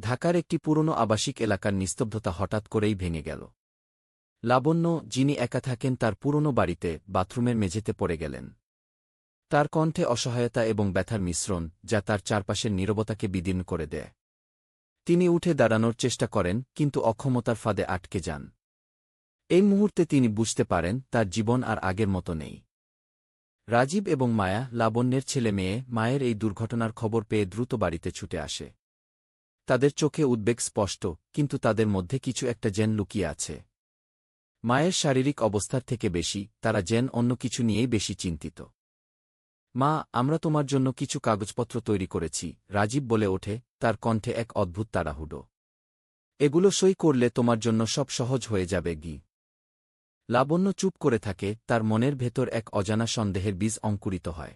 ঢাকার একটি পুরনো আবাসিক এলাকার নিস্তব্ধতা হঠাৎ করেই ভেঙে গেল। লাবণ্য, যিনি একা থাকেন, তার পুরনো বাড়িতে, বাথরুমের মেঝেতে পড়ে গেলেন। তার কণ্ঠে অসহায়তা এবং ব্যথার মিশ্রণ, যা তার চারপাশের নীরবতাকে বিদীর্ণ করে দেয়। তিনি উঠে দাঁড়ানোর চেষ্টা করেন, কিন্তু অক্ষমতার ফাঁদে আটকে যান। এই মুহূর্তে তিনি বুঝতে পারেন, তার জীবন আর আগের মতো নেই। রাজীব এবং মায়া, লাবণ্যের ছেলে মেয়ে, মায়ের এই দুর্ঘটনার খবর পেয়ে দ্রুত বাড়িতে ছুটে আসে। তাদের চোখে উদ্বেগ স্পষ্ট, কিন্তু তাদের মধ্যে কিছু একটা জেন লুকিয়ে আছে। মায়ের শারীরিক অবস্থার থেকে বেশি, তারা জেন অন্য কিছু নিয়েই বেশি চিন্তিত। মা, আমরা তোমার জন্য কিছু কাগজপত্র তৈরি করেছি, রাজীব বলে ওঠে, তার কণ্ঠে এক অদ্ভুত তাড়াহুডো। এগুলো সই করলে তোমার জন্য সব সহজ হয়ে যাবে, গি। লাবণ্য চুপ করে থাকে, তার মনের ভেতর এক অজানা সন্দেহের বীজ অঙ্কুরিত হয়।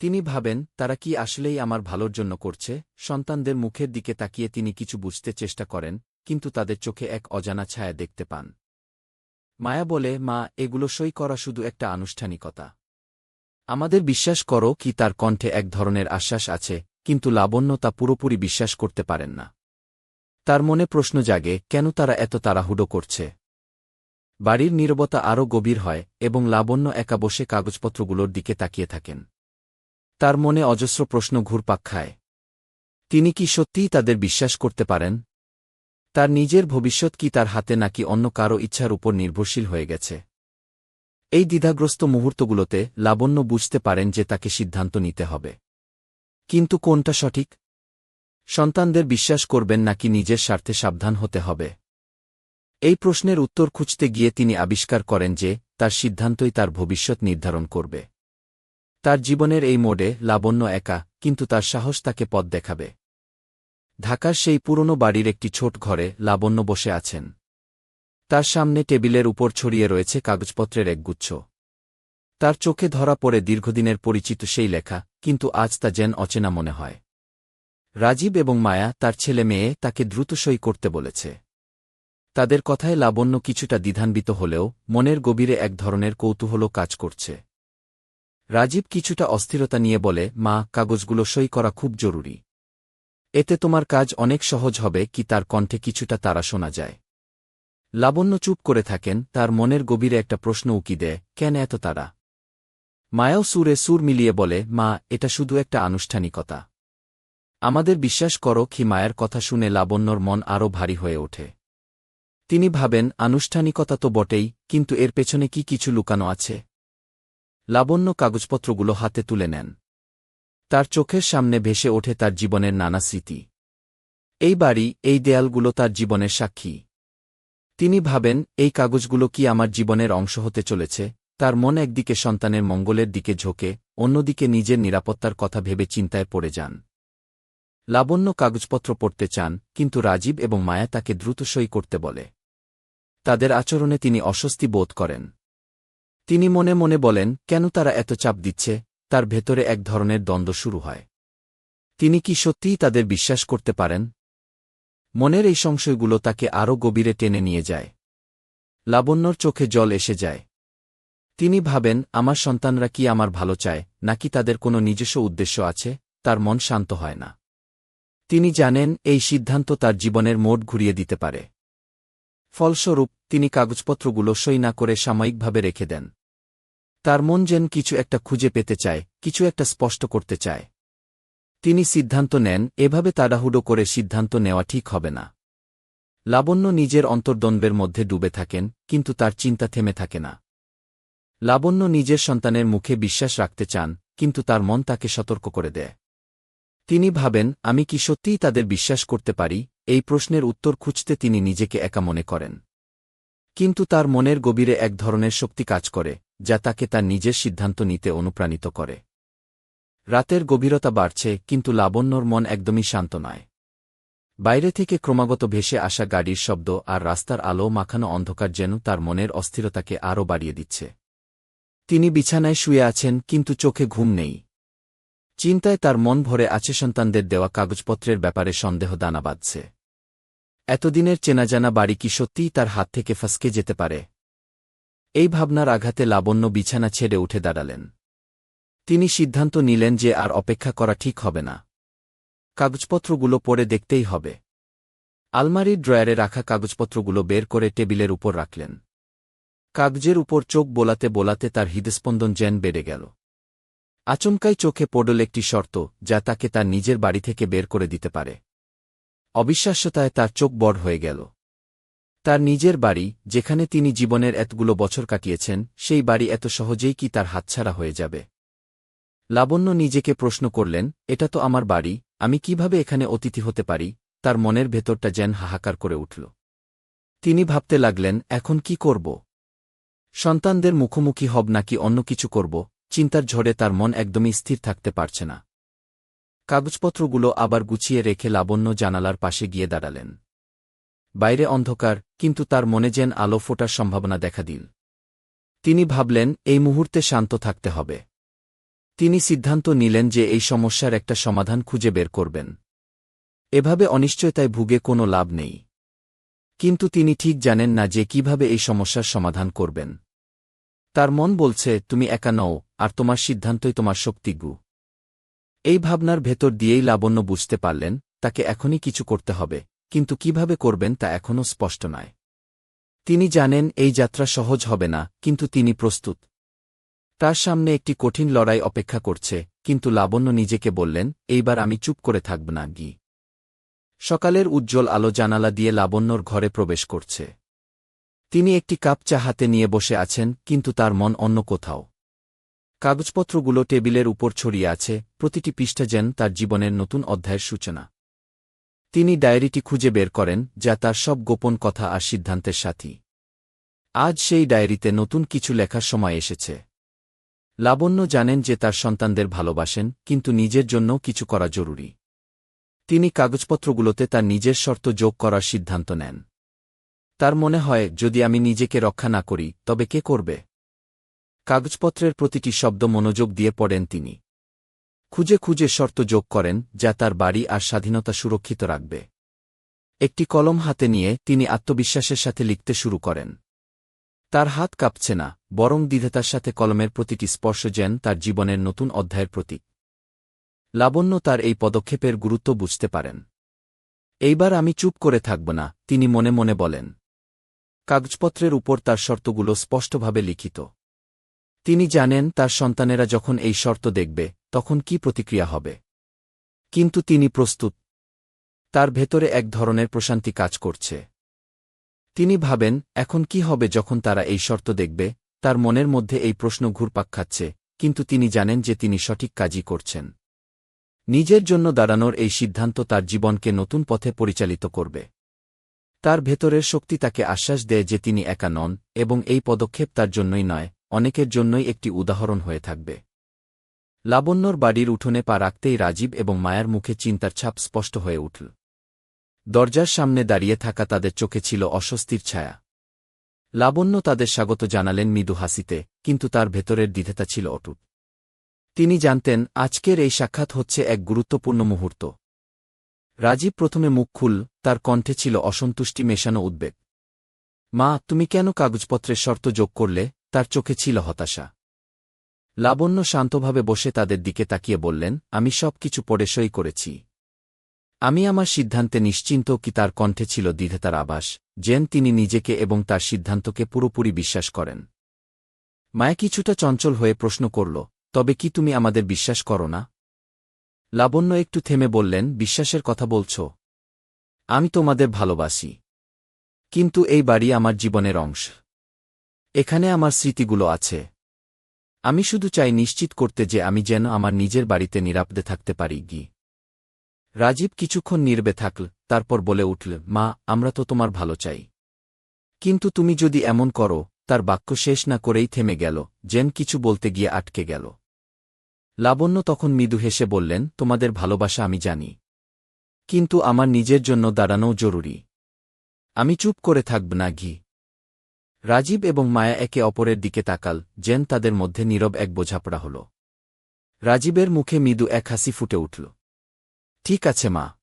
তিনি ভাবেন, তারা কি আসলেই আমার ভালোর জন্য করছে? সন্তানদের মুখের দিকে তাকিয়ে তিনি কিছু বুঝতে চেষ্টা করেন, কিন্তু তাদের চোখে এক অজানা ছায়া দেখতে পান। মায়া বলে, মা, এগুলো সই করা শুধু একটা আনুষ্ঠানিকতা। আমাদের বিশ্বাস করো কি তার কণ্ঠে এক ধরনের আশ্বাস আছে, কিন্তু লাবণ্য তা পুরোপুরি বিশ্বাস করতে পারেন না। তার মনে প্রশ্ন জাগে, কেন তারা এত তাড়াহুডো করছে? বাড়ির নীরবতা আরও গভীর হয়, এবং লাবণ্য একা বসে কাগজপত্রগুলোর দিকে তাকিয়ে থাকেন। তার মনে অজস্র প্রশ্ন ঘুরপাক খায়। তিনি কি সত্যিই তাদের বিশ্বাস করতে পারেন? তার নিজের ভবিষ্যৎ কি তার হাতে নাকি অন্য কারও ইচ্ছার উপর নির্ভরশীল হয়ে গেছে? এই দ্বিধাগ্রস্ত মুহূর্তগুলোতে লাবণ্য বুঝতে পারেন যে তাকে সিদ্ধান্ত নিতে হবে। কিন্তু কোনটা সঠিক? সন্তানদের বিশ্বাস করবেন নাকি নিজের স্বার্থে সাবধান হতে হবে? এই প্রশ্নের উত্তর খুঁজতে গিয়ে তিনি আবিষ্কার করেন যে তার সিদ্ধান্তই তার ভবিষ্যৎ নির্ধারণ করবে। তার জীবনের এই মোডে লাবণ্য একা, কিন্তু তার সাহস তাকে পথ দেখাবে। ঢাকার সেই পুরনো বাড়ির একটি ছোট ঘরে লাবণ্য বসে আছেন। তার সামনে টেবিলের উপর ছড়িয়ে রয়েছে কাগজপত্রের একগুচ্ছ। তার চোখে ধরা পড়ে দীর্ঘদিনের পরিচিত সেই লেখা, কিন্তু আজ তা যেন অচেনা মনে হয়। রাজীব এবং মায়া, তার ছেলে মেয়ে, তাকে দ্রুত সই করতে বলেছে। তাদের কথায় লাবণ্য কিছুটা দ্বিধান্বিত হলেও মনের গভীরে এক ধরনের কৌতূহল কাজ করছে। রাজীব কিছুটা অস্থিরতা নিয়ে বলে, মা, কাগজগুলো সই করা খুব জরুরি। এতে তোমার কাজ অনেক সহজ হবে কি তার কণ্ঠে কিছুটা তারা শোনা যায় লাবণ্য চুপ করে থাকেন, তার মনের গভীরে একটা প্রশ্ন উকি দেয়, কেন এত তারা মায়াও সুরে সুর মিলিয়ে বলে, মা, এটা শুধু একটা আনুষ্ঠানিকতা। আমাদের বিশ্বাস করো কি মায়ের কথা শুনে লাবণ্যর মন আরও ভারী হয়ে ওঠে। তিনি ভাবেন, আনুষ্ঠানিকতা তো বটেই, কিন্তু এর পেছনে কি কিছু লুকানো আছে? লাবণ্য কাগজপত্রগুলো হাতে তুলে নেন। তার চোখের সামনে ভেসে ওঠে তার জীবনের নানা স্মৃতি। এই বাড়ি, এই দেয়ালগুলো তার জীবনের সাক্ষী। তিনি ভাবেন, এই কাগজগুলো কি আমার জীবনের অংশ হতে চলেছে? তার মন একদিকে সন্তানের মঙ্গলের দিকে ঝোঁকে, অন্যদিকে নিজের নিরাপত্তার কথা ভেবে চিন্তায় পড়ে যান। লাবণ্য কাগজপত্র পড়তে চান, কিন্তু রাজীব এবং মায়া তাকে দ্রুত সই করতে বলে। তাদের আচরণে তিনি অস্বস্তি বোধ করেন। তিনি মনে মনে বলেন, কেন তারা এত চাপ দিচ্ছে? তার ভেতরে এক ধরনের দ্বন্দ্ব শুরু হয়। তিনি কি সত্যিই তাদের বিশ্বাস করতে পারেন? মনের এই সংশয়গুলো তাকে আরও গভীরে টেনে নিয়ে যায়। লাবণ্যর চোখে জল এসে যায়। তিনি ভাবেন, আমার সন্তানরা কি আমার ভালো চায়? নাকি তাদের কোনো নিজস্ব উদ্দেশ্য আছে? তার মন শান্ত হয় না। তিনি জানেন, এই সিদ্ধান্ত তার জীবনের মোড় ঘুরিয়ে দিতে পারে। ফলস্বরূপ, তিনি কাগজপত্রগুলো সই না করে সাময়িকভাবে রেখে দেন। তার মন যেন কিছু একটা খুঁজে পেতে চায়, কিছু একটা স্পষ্ট করতে চায়। তিনি সিদ্ধান্ত নেন, এভাবে তাড়াহুড়ো করে সিদ্ধান্ত নেওয়া ঠিক হবে না। লাবণ্য নিজের অন্তর্দ্বন্দ্বের মধ্যে ডুবে থাকেন, কিন্তু তার চিন্তা থেমে থাকে না। লাবণ্য নিজের সন্তানের মুখে বিশ্বাস রাখতে চান, কিন্তু তার মন তাকে সতর্ক করে দেয়। তিনি ভাবেন, আমি কি সত্যিই তাদের বিশ্বাস করতে পারি? এই প্রশ্নের উত্তর খুঁজতে তিনি নিজেকে একা মনে করেন। কিন্তু তার মনের গভীরে এক ধরনের শক্তি কাজ করে যা তাকে তার নিজের সিদ্ধান্ত নিতে অনুপ্রাণিত করে। রাতের গভীরতা বাড়ছে, কিন্তু লাবণ্যর মন একদমই শান্ত নয়। বাইরে থেকে ক্রমাগত ভেসে আসা গাড়ির শব্দ আর রাস্তার আলো মাখানো অন্ধকার যেন তার মনের অস্থিরতাকে আরও বাড়িয়ে দিচ্ছে। তিনি বিছানায় শুয়ে আছেন, কিন্তু চোখে ঘুম নেই। চিন্তায় তার মন ভরে আছে সন্তানদের দেওয়া কাগজপত্রের ব্যাপারে সন্দেহ দানা বাঁধছে। এতদিনের চেনাজানা বাড়ি কি সত্যিই তার হাত থেকে ফসকে যেতে পারে? এই ভাবনার আঘাতে লাবণ্য বিছানা ছেড়ে উঠে দাঁড়ালেন। তিনি সিদ্ধান্ত নিলেন যে আর অপেক্ষা করা ঠিক হবে না। কাগজপত্রগুলো পড়ে দেখতেই হবে। আলমারির ড্রয়ারে রাখা কাগজপত্রগুলো বের করে টেবিলের উপর রাখলেন। কাগজের উপর চোখ বোলাতে বোলাতে তার হৃদস্পন্দন যেন বেড়ে গেল। আচমকাই চোখে পড়ল একটি শর্ত, যা তাকে তার নিজের বাড়ি থেকে বের করে দিতে পারে। অবিশ্বাস্যতায় তার চোখ বড় হয়ে গেল। তার নিজের বাড়ি, যেখানে তিনি জীবনের এতগুলো বছর কাটিয়েছেন, সেই বাড়ি এত সহজেই কি তার হাতছাড়া হয়ে যাবে? লাবণ্য নিজেকে প্রশ্ন করলেন, এটা তো আমার বাড়ি, আমি কীভাবে এখানে অতিথি হতে পারি? তার মনের ভেতরটা যেন হাহাকার করে উঠল। তিনি ভাবতে লাগলেন, এখন কি করব? সন্তানদের মুখোমুখি হব নাকি অন্য কিছু করব? চিন্তার ঝড়ে তার মন একদমই স্থির থাকতে পারছে না। কাগজপত্রগুলো আবার গুছিয়ে রেখে লাবণ্য জানালার পাশে গিয়ে দাঁড়ালেন। বাইরে অন্ধকার, কিন্তু তার মনে যেন আলো ফোটার সম্ভাবনা দেখা দিল। তিনি ভাবলেন, এই মুহূর্তে শান্ত থাকতে হবে। তিনি সিদ্ধান্ত নিলেন যে এই সমস্যার একটা সমাধান খুঁজে বের করবেন। এভাবে অনিশ্চয়তায় ভুগে কোনো লাভ নেই। কিন্তু তিনি ঠিক জানেন না যে কীভাবে এই সমস্যার সমাধান করবেন। তার মন বলছে, তুমি একা নও, আর তোমার সিদ্ধান্তই তোমার শক্তিগু। এই ভাবনার ভেতর দিয়েই লাবণ্য বুঝতে পারলেন, তাকে এখনই কিছু করতে হবে। কিন্তু কীভাবে করবেন তা এখনও স্পষ্ট নয়। তিনি জানেন এই যাত্রা সহজ হবে না, কিন্তু তিনি প্রস্তুত। তার সামনে একটি কঠিন লড়াই অপেক্ষা করছে, কিন্তু লাবণ্য নিজেকে বললেন, এইবার আমি চুপ করে থাকব না, গি। সকালের উজ্জ্বল আলো জানালা দিয়ে লাবণ্যর ঘরে প্রবেশ করছে। তিনি একটি কাপ চা হাতে নিয়ে বসে আছেন, কিন্তু তার মন অন্য কোথাও। কাগজপত্রগুলো টেবিলের উপর ছড়িয়ে আছে, প্রতিটি পৃষ্ঠা যেন তার জীবনের নতুন অধ্যায়ের সূচনা। তিনি ডায়েরিটি খুঁজে বের করেন, যা তার সব গোপন কথা আর সিদ্ধান্তের সাথী। আজ সেই ডায়েরিতে নতুন কিছু লেখার সময় এসেছে। লাবণ্য জানেন যে তার সন্তানদের ভালোবাসেন, কিন্তু নিজের জন্য কিছু করা জরুরি। তিনি কাগজপত্রগুলোতে তার নিজের শর্ত যোগ করার সিদ্ধান্ত নেন। তার মনে হয়, যদি আমি নিজেকে রক্ষা না করি, তবে কে করবে? কাগজপত্রের প্রতিটি শব্দ মনোযোগ দিয়ে পড়েন তিনি। খুঁজে খুঁজে শর্ত যোগ করেন, যা তার বাড়ি আর স্বাধীনতা সুরক্ষিত রাখবে। একটি কলম হাতে নিয়ে তিনি আত্মবিশ্বাসের সাথে লিখতে শুরু করেন। তার হাত কাঁপছে না, বরং দ্বিধাতার সাথে কলমের প্রতিটি স্পর্শ যেন তার জীবনের নতুন অধ্যায়ের প্রতীক। লাবণ্য তার এই পদক্ষেপের গুরুত্ব বুঝতে পারেন। এইবার আমি চুপ করে থাকব না তিনি মনে মনে বলেন। কাগজপত্রের উপর তার শর্তগুলো স্পষ্টভাবে লিখিত। তিনি জানেন তার সন্তানেরা যখন এই শর্ত দেখবে তখন কি প্রতিক্রিয়া হবে? কিন্তু তিনি প্রস্তুত। তার ভেতরে এক ধরনের প্রশান্তি কাজ করছে। তিনি ভাবেন, এখন কি হবে যখন তারা এই শর্ত দেখবে? তার মনের মধ্যে এই প্রশ্ন ঘুরপাক খাচ্ছে, কিন্তু তিনি জানেন যে তিনি সঠিক কাজই করছেন। নিজের জন্য দাঁড়ানোর এই সিদ্ধান্ত তার জীবনকে নতুন পথে পরিচালিত করবে। তার ভেতরের শক্তি তাকে আশ্বাস দেয় যে তিনি একা নন, এবং এই পদক্ষেপ তার জন্যই নয়, অনেকের জন্যই একটি উদাহরণ হয়ে থাকবে। লাবণ্যর বাড়ির উঠোনে পা রাখতেই রাজীব এবং মায়ার মুখে চিন্তার ছাপ স্পষ্ট হয়ে উঠল। দরজার সামনে দাঁড়িয়ে থাকা তাদের চোখে ছিল অস্বস্তির ছায়া। লাবণ্য তাদের স্বাগত জানালেন মৃদু হাসিতে, কিন্তু তার ভেতরের দ্বিধেতা ছিল অটুট। তিনি জানতেন, আজকের এই সাক্ষাৎ হচ্ছে এক গুরুত্বপূর্ণ মুহূর্ত। রাজীব প্রথমে মুখ খুল, তার কণ্ঠে ছিল অসন্তুষ্টি মেশানো উদ্বেগ। মা, তুমি কেন কাগজপত্রের শর্ত যোগ করলে? তার চোখে ছিল হতাশা। লাবণ্য শান্তভাবে বসে তাদের দিকে তাকিয়ে বললেন, আমি সব কিছু পড়ে সই করেছি। আমি আমার সিদ্ধান্তে নিশ্চিন্ত কি তার কণ্ঠে ছিল দ্বিধেতার আবাস যেন তিনি নিজেকে এবং তার সিদ্ধান্তকে পুরোপুরি বিশ্বাস করেন। মায়া কিছুটা চঞ্চল হয়ে প্রশ্ন করল, তবে কি তুমি আমাদের বিশ্বাস করো না? লাবণ্য একটু থেমে বললেন, বিশ্বাসের কথা বলছ। আমি তোমাদের ভালোবাসি। কিন্তু এই বাড়ি আমার জীবনের অংশ। এখানে আমার স্মৃতিগুলো আছে। আমি শুধু চাই নিশ্চিত করতে যে আমি যেন আমার নিজের বাড়িতে নিরাপদে থাকতে পারি, গি। রাজীব কিছুক্ষণ নির্বে থাকল, তারপর বলে উঠল, মা, আমরা তো তোমার ভালো চাই। কিন্তু তুমি যদি এমন করো, তার বাক্য শেষ না করেই থেমে গেল, যেন কিছু বলতে গিয়ে আটকে গেল। লাবণ্য তখন মৃদু হেসে বললেন, তোমাদের ভালোবাসা আমি জানি। কিন্তু আমার নিজের জন্য দাঁড়ানোও জরুরি। আমি চুপ করে থাকব না ঘি রাজীব এবং মায়া একে অপরের দিকে তাকাল, যেন তাদের মধ্যে নীরব এক বোঝাপড়া হল। রাজীবের মুখে মৃদু এক হাসি ফুটে উঠল। ঠিক আছে, মা।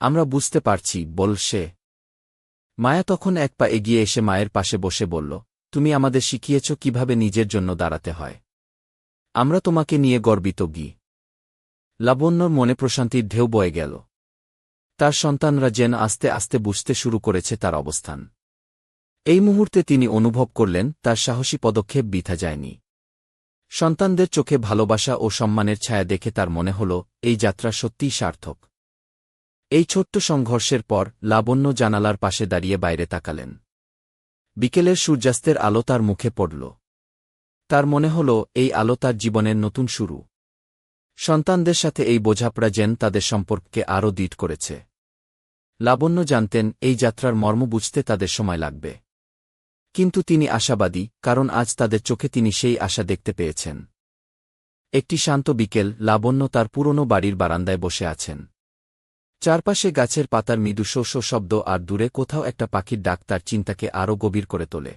আমরা বুঝতে পারছি, বল সে। মায়া তখন এক পা এগিয়ে এসে মায়ের পাশে বসে বলল, তুমি আমাদের শিখিয়েছ কীভাবে নিজের জন্য দাঁড়াতে হয়। আমরা তোমাকে নিয়ে গর্বিত, গি। লাবণ্যর মনে প্রশান্তির ঢেউ বয়ে গেল। তার সন্তানরা যেন আস্তে আস্তে বুঝতে শুরু করেছে তার অবস্থান। এই মুহূর্তে তিনি অনুভব করলেন, তার সাহসী পদক্ষেপ বিথা যায়নি। সন্তানদের চোখে ভালোবাসা ও সম্মানের ছায়া দেখে তার মনে হল, এই যাত্রা সত্যিই সার্থক। এই ছোট্ট সংঘর্ষের পর লাবণ্য জানালার পাশে দাঁড়িয়ে বাইরে তাকালেন। বিকেলের সূর্যাস্তের আলো তার মুখে পড়ল। তার মনে হল, এই আলো তার জীবনের নতুন শুরু। সন্তানদের সাথে এই বোঝাপড়া যেন তাদের সম্পর্ককে আরও দৃঢ় করেছে। লাবণ্য জানতেন, এই যাত্রার মর্ম বুঝতে তাদের সময় লাগবে। কিন্তু তিনি আশাবাদী, কারণ আজ তাদের চোখে তিনি সেই আশা দেখতে পেয়েছেন। একটি শান্ত বিকেল, লাবণ্য তার পুরনো বাড়ির বারান্দায় বসে আছেন। চারপাশে গাছের পাতার মৃদু শোষ শব্দ আর দূরে কোথাও একটা পাখির ডাক তার চিন্তাকে আরও গভীর করে তোলে।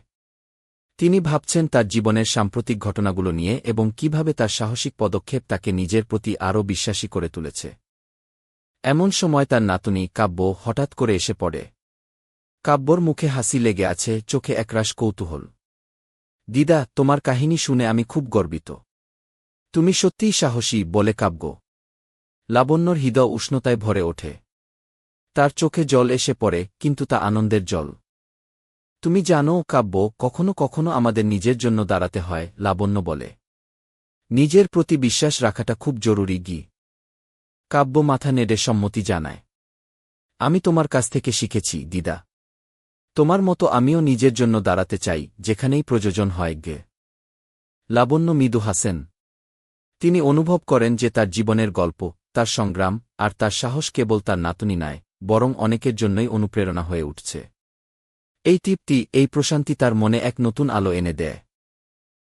তিনি ভাবছেন তার জীবনের সাম্প্রতিক ঘটনাগুলো নিয়ে এবং কীভাবে তার সাহসিক পদক্ষেপ তাকে নিজের প্রতি আরও বিশ্বাসী করে তুলেছে। এমন সময় তার নাতনি, কাব্য, হঠাৎ করে এসে পড়ে। কাব্যর মুখে হাসি লেগে আছে, চোখে একরাশ কৌতূহল। দিদা, তোমার কাহিনী শুনে আমি খুব গর্বিত। তুমি সত্যিই সাহসী, বলে কাব্য। লাবণ্যর হৃদয় উষ্ণতায় ভরে ওঠে। তার চোখে জল এসে পড়ে, কিন্তু তা আনন্দের জল। তুমি জানো, কাব্য, কখনো কখনো আমাদের নিজের জন্য দাঁড়াতে হয়, লাবণ্য বলে। নিজের প্রতি বিশ্বাস রাখাটা খুব জরুরি, গি। কাব্য মাথা নেড়ে সম্মতি জানায়। আমি তোমার কাছ থেকে শিখেছি, দিদা। তোমার মতো আমিও নিজের জন্য দাঁড়াতে চাই, যেখানেই প্রযোজন হয় গে। লাবণ্য মৃদু হাসেন। তিনি অনুভব করেন যে তার জীবনের গল্প, তার সংগ্রাম, আর তার সাহস কেবল তার নাতনি নয়, বরং অনেকের জন্যই অনুপ্রেরণা হয়ে উঠছে। এই তৃপ্তি, এই প্রশান্তি তার মনে এক নতুন আলো এনে দেয়।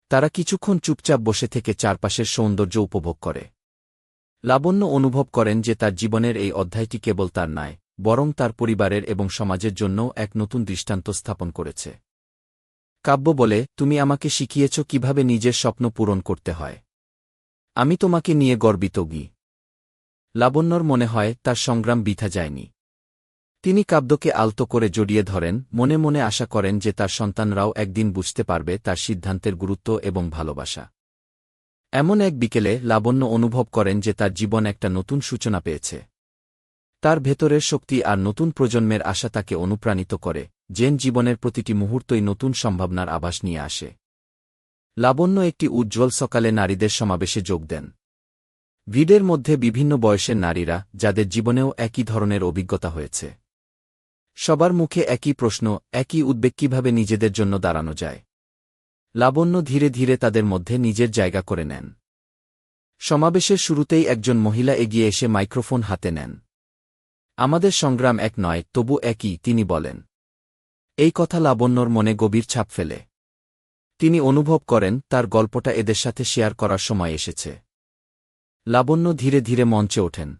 তারা কিছুক্ষণ চুপচাপ বসে থেকে চারপাশের সৌন্দর্য উপভোগ করে। লাবণ্য অনুভব করেন যে তার জীবনের এই অধ্যায়টি কেবল তার নয় বরং তার পরিবারের এবং সমাজের জন্যও এক নতুন দৃষ্টান্ত স্থাপন করেছে। কাব্য বলে, তুমি আমাকে শিখিয়েছ কীভাবে নিজের স্বপ্ন পূরণ করতে হয়। আমি তোমাকে নিয়ে গর্বিত গি। লাবণ্যর মনে হয়, তার সংগ্রাম বিথা যায়নি। তিনি কাব্যকে আলতো করে জড়িয়ে ধরেন, মনে মনে আশা করেন যে তার সন্তানরাও একদিন বুঝতে পারবে তার সিদ্ধান্তের গুরুত্ব এবং ভালোবাসা। এমন এক বিকেলে লাবণ্য অনুভব করেন যে তার জীবন একটা নতুন সূচনা পেয়েছে। তার ভেতরের শক্তি আর নতুন প্রজন্মের আশা তাকে অনুপ্রাণিত করে, জেন জীবনের প্রতিটি মুহূর্তই নতুন সম্ভাবনার আভাস নিয়ে আসে। লাবণ্য একটি উজ্জ্বল সকালে নারীদের সমাবেশে যোগ দেন। ভিডের মধ্যে বিভিন্ন বয়সের নারীরা, যাদের জীবনেও একই ধরনের অভিজ্ঞতা হয়েছে। সবার মুখে একই প্রশ্ন, একই উদ্বেগ কীভাবে নিজেদের জন্য দাঁড়ানো যায়? লাবণ্য ধীরে ধীরে তাদের মধ্যে নিজের জায়গা করে নেন। সমাবেশের শুরুতেই একজন মহিলা এগিয়ে এসে মাইক্রোফোন হাতে নেন। আমাদের সংগ্রাম এক নয়, তবু একই, তিনি বলেন। এই কথা লাবণ্যর মনে গভীর ছাপ ফেলে। তিনি অনুভব করেন, তার গল্পটা এদের সাথে শেয়ার করার সময় এসেছে। লাবণ্য ধীরে ধীরে মঞ্চে ওঠেন।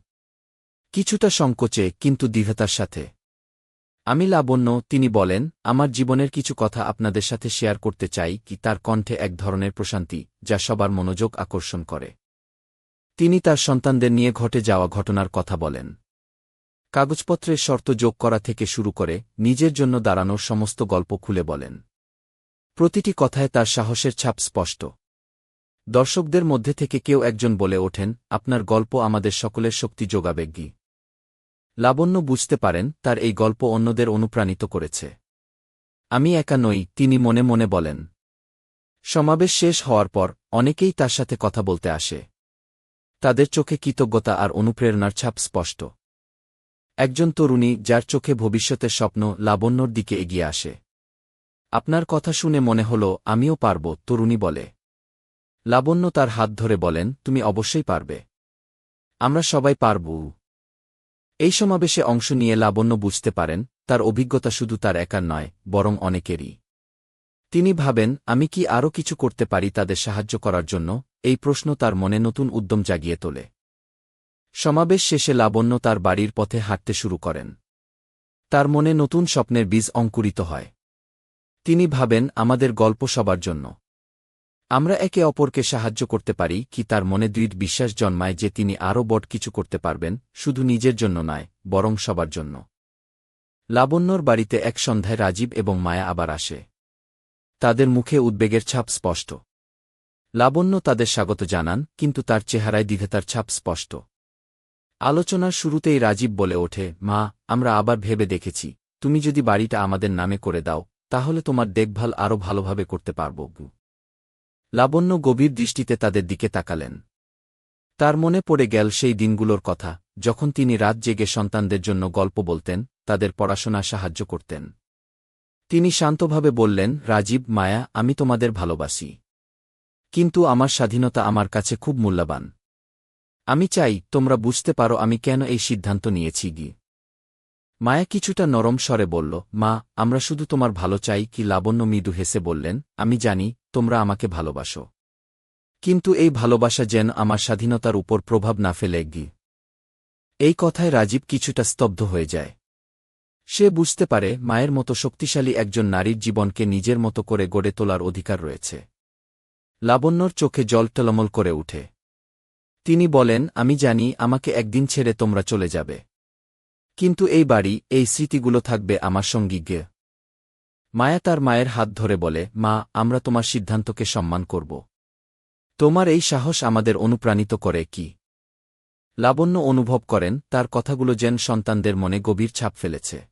কিছুটা সংকোচে, কিন্তু দৃঢ়তার সাথে। আমি লাবণ্য, তিনি বলেন, আমার জীবনের কিছু কথা আপনাদের সাথে শেয়ার করতে চাই কি তার কণ্ঠে এক ধরনের প্রশান্তি, যা সবার মনোযোগ আকর্ষণ করে। তিনি তার সন্তানদের নিয়ে ঘটে যাওয়া ঘটনার কথা বলেন। কাগজপত্রের শর্ত যোগ করা থেকে শুরু করে নিজের জন্য দাঁড়ানোর সমস্ত গল্প খুলে বলেন। প্রতিটি কথায় তার সাহসের ছাপ স্পষ্ট। দর্শকদের মধ্যে থেকে কেউ একজন বলে ওঠেন, আপনার গল্প আমাদের সকলের শক্তি যোগাবে গি। লাবণ্য বুঝতে পারেন, তার এই গল্প অন্যদের অনুপ্রাণিত করেছে। আমি একা নই তিনি মনে মনে বলেন। সমাবেশ শেষ হওয়ার পর অনেকেই তার সাথে কথা বলতে আসে। তাদের চোখে কৃতজ্ঞতা আর অনুপ্রেরণার ছাপ স্পষ্ট। একজন তরুণী যার চোখে ভবিষ্যতের স্বপ্ন লাবণ্যর দিকে এগিয়ে আসে। আপনার কথা শুনে মনে হল, আমিও পারব তরুণী বলে। লাবণ্য তার হাত ধরে বলেন, তুমি অবশ্যই পারবে। আমরা সবাই পারব। এই সমাবেশে অংশ নিয়ে লাবণ্য বুঝতে পারেন, তার অভিজ্ঞতা শুধু তার একার নয়, বরং অনেকেরই। তিনি ভাবেন, আমি কি আরও কিছু করতে পারি তাদের সাহায্য করার জন্য? এই প্রশ্ন তার মনে নতুন উদ্যম জাগিয়ে তোলে। সমাবেশ শেষে লাবণ্য তার বাড়ির পথে হাঁটতে শুরু করেন। তার মনে নতুন স্বপ্নের বীজ অঙ্কুরিত হয়। তিনি ভাবেন, আমাদের গল্প সবার জন্য। আমরা একে অপরকে সাহায্য করতে পারি কি তার মনে দৃঢ় বিশ্বাস জন্মায় যে তিনি আরও বট কিছু করতে পারবেন, শুধু নিজের জন্য নয়, বরং সবার জন্য। লাবণ্যর বাড়িতে এক সন্ধ্যায় রাজীব এবং মায়া আবার আসে। তাদের মুখে উদ্বেগের ছাপ স্পষ্ট। লাবণ্য তাদের স্বাগত জানান, কিন্তু তার চেহারায় দ্বিধেতার ছাপ স্পষ্ট। আলোচনার শুরুতেই রাজীব বলে ওঠে, মা, আমরা আবার ভেবে দেখেছি। তুমি যদি বাড়িটা আমাদের নামে করে দাও, তাহলে তোমার দেখভাল আরও ভালোভাবে করতে পারব লাবণ্য গভীর দৃষ্টিতে তাদের দিকে তাকালেন। তার মনে পড়ে গেল সেই দিনগুলোর কথা, যখন তিনি রাত জেগে সন্তানদের জন্য গল্প বলতেন, তাদের পড়াশোনা সাহায্য করতেন। তিনি শান্তভাবে বললেন, রাজীব, মায়া, আমি তোমাদের ভালোবাসি। কিন্তু আমার স্বাধীনতা আমার কাছে খুব মূল্যবান। আমি চাই তোমরা বুঝতে পারো আমি কেন এই সিদ্ধান্ত নিয়েছি, গি। মায়া কিছুটা নরম স্বরে বলল, মা, আমরা শুধু তোমার ভালো চাই, কি লাবণ্য মৃদু হেসে বললেন, আমি জানি, তোমরা আমাকে ভালোবাসো। কিন্তু এই ভালোবাসা যেন আমার স্বাধীনতার উপর প্রভাব না ফেলে, গি। এই কথায় রাজীব কিছুটা স্তব্ধ হয়ে যায়। সে বুঝতে পারে, মায়ের মতো শক্তিশালী একজন নারীর জীবনকে নিজের মতো করে গড়ে তোলার অধিকার রয়েছে। লাবণ্যর চোখে জল টলমল করে উঠে। তিনি বলেন, আমি জানি, আমাকে একদিন ছেড়ে তোমরা চলে যাবে। কিন্তু এই বাড়ি, এই স্মৃতিগুলো থাকবে আমার সঙ্গী গে। মায়া তার মায়ের হাত ধরে বলে, মা, আমরা তোমার সিদ্ধান্তকে সম্মান করব। তোমার এই সাহস আমাদের অনুপ্রাণিত করে কি? লাবণ্য অনুভব করেন, তার কথাগুলো যেন সন্তানদের মনে গভীর ছাপ ফেলেছে।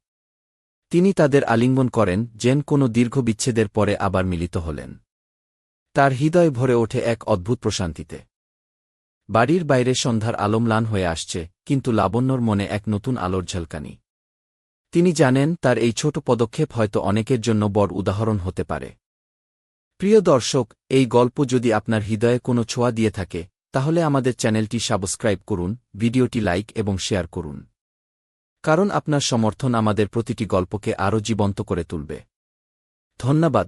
তিনি তাদের আলিঙ্গন করেন, যেন কোনো দীর্ঘ বিচ্ছেদের পরে আবার মিলিত হলেন। তার হৃদয় ভরে ওঠে এক অদ্ভুত প্রশান্তিতে। বাড়ির বাইরে সন্ধ্যার আলমলান হয়ে আসছে, কিন্তু লাবণ্যর মনে এক নতুন আলোর ঝলকানি। তিনি জানেন তার এই ছোট পদক্ষেপ হয়তো অনেকের জন্য বড় উদাহরণ হতে পারে। প্রিয় দর্শক, এই গল্প যদি আপনার হৃদয়ে কোনো ছোঁয়া দিয়ে থাকে, তাহলে আমাদের চ্যানেলটি সাবস্ক্রাইব করুন, ভিডিওটি লাইক এবং শেয়ার করুন। কারণ আপনার সমর্থন আমাদের প্রতিটি গল্পকে আরও জীবন্ত করে তুলবে। ধন্যবাদ।